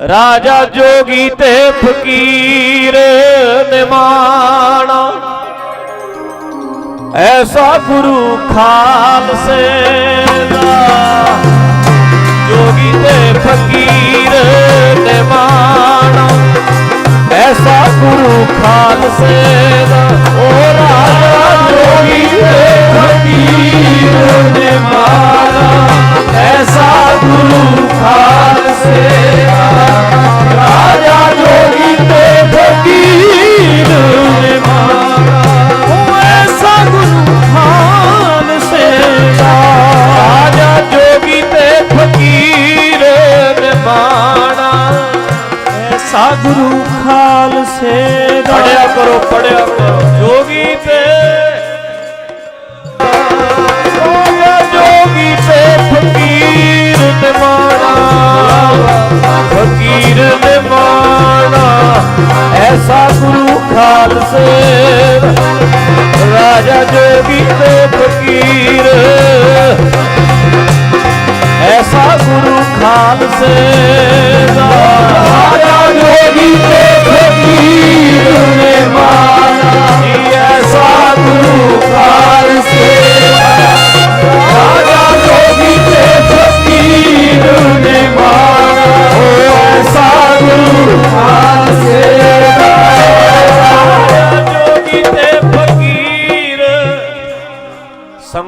ਰਾਜਾ ਜੋਗੀ ਤੇ ਫਕੀਰ ਨਿਮਾਣਾ। ਐਸਾ ਗੁਰੂ ਖਾਲਸੇ ਦਾ ਐਸਾ ਗੁਰੂ ਖਾਲਸੇ ਦਾ। ਪੜਿਆ ਕਰੋ ਪੜਿਆ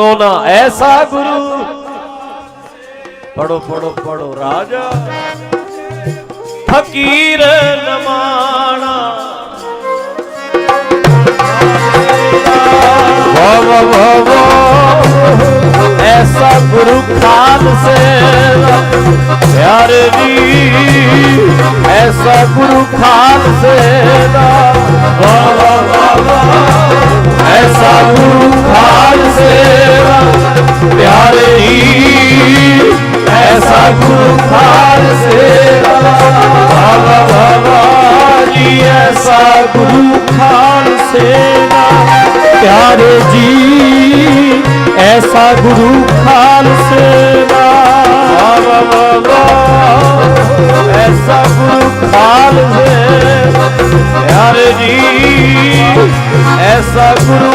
ਸੰਗੋ ਨਾ, ਐਸਾ ਗੁਰੂ। ਪੜੋ ਪੜੋ ਪੜੋ ਰਾਜਾ। ਫਕੀਰ ਨਮਾਣਾ। ਵਾ ਵਾ ਵਾ ਵਾ ਐਸਾ ਗੁਰੂ ਖਾਲਸੇ ਦਾ। ਪਿਆਰੇ ਜੀ, ਐਸਾ ਗੁਰੂ ਖਾਲਸੇ ਦਾ। ਵਾ ਜੀ ਗੁਰੂ ਖਾਲਸੇ ਦਾ। ਪਿਆਰੇ ਜੀ, ਐਸਾ ਗੁਰੂ ਖਾਲਸੇ ਦਾ। ਵਾ ਵਾ ਐਸਾ ਗੁਰੂ ਖਾਲਸੇ ਪਿਆਰੇ ਜੀ, ਐਸਾ ਗੁਰੂ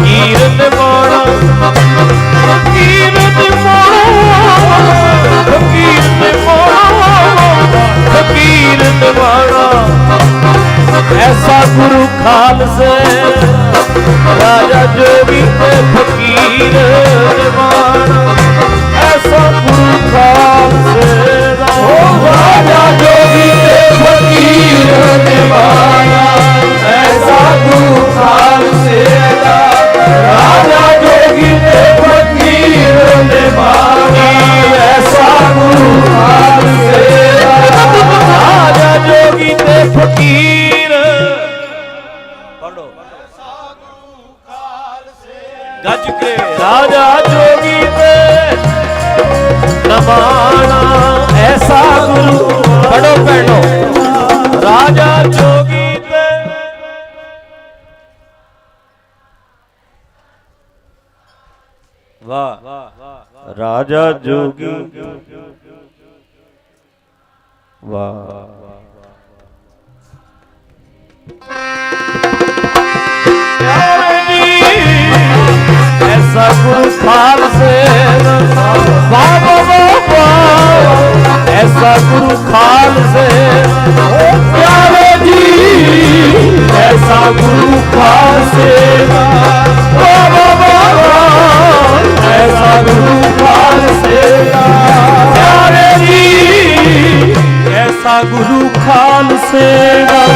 ਫਕੀਰ ਨਿਮਾਣਾ ਫਕੀਰ ਨਿਮਾਣਾ ਫਕੀਰ ਨਿਮਾਣਾ ਫਕੀਰ ਨਿਮਾਣਾ ਐਸਾ ਗੁਰੂ ਖਾਲਸੇ, ਰਾਜਾ ਜੋਗੀ ਤੇ ਫਕੀਰ ਨਿਮਾਣਾ ਗੱਜ ਕੇ ਰਾਜਾ ਜੋਗੀ ਤੇ ਨਮਾਣਾ ਐਸਾ ਗੁਰੂ ਪੜੋ ਪੈਣੋ ਰਾਜਾ ਜੋਗੀ ਤੇ ਵਾਹ ਰਾਜਾ ਜੋਗੀ ਵਾਹ ਗੁਰੂ ਖਾਲਸੇ ਵਾਹ ਵਾਹ ਵਾਹ ਐਸਾ ਗੁਰੂ ਖਾਲਸੇ ਓ ਪਿਆਰੇ ਜੀ, ਐਸਾ ਗੁਰੂ ਖਾਲਸੇ ਵਾਹ ਵਾਹ ਵਾਹ ਐਸਾ ਗੁਰੂ ਖਾਲਸੇ ਪਿਆਰੇ ਜੀ, ਐਸਾ ਗੁਰੂ ਖਾਲਸੇ ਦਾ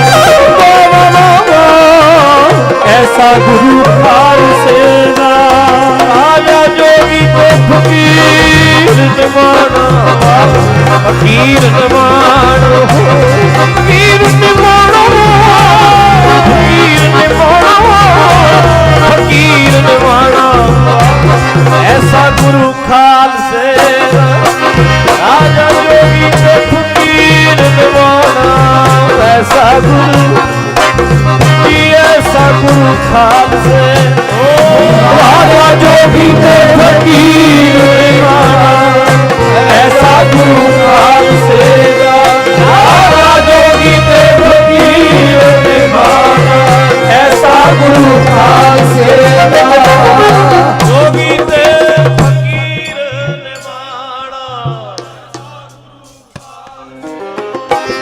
ਵਾ ਵਾ ਐਸਾ ਗੁਰੂ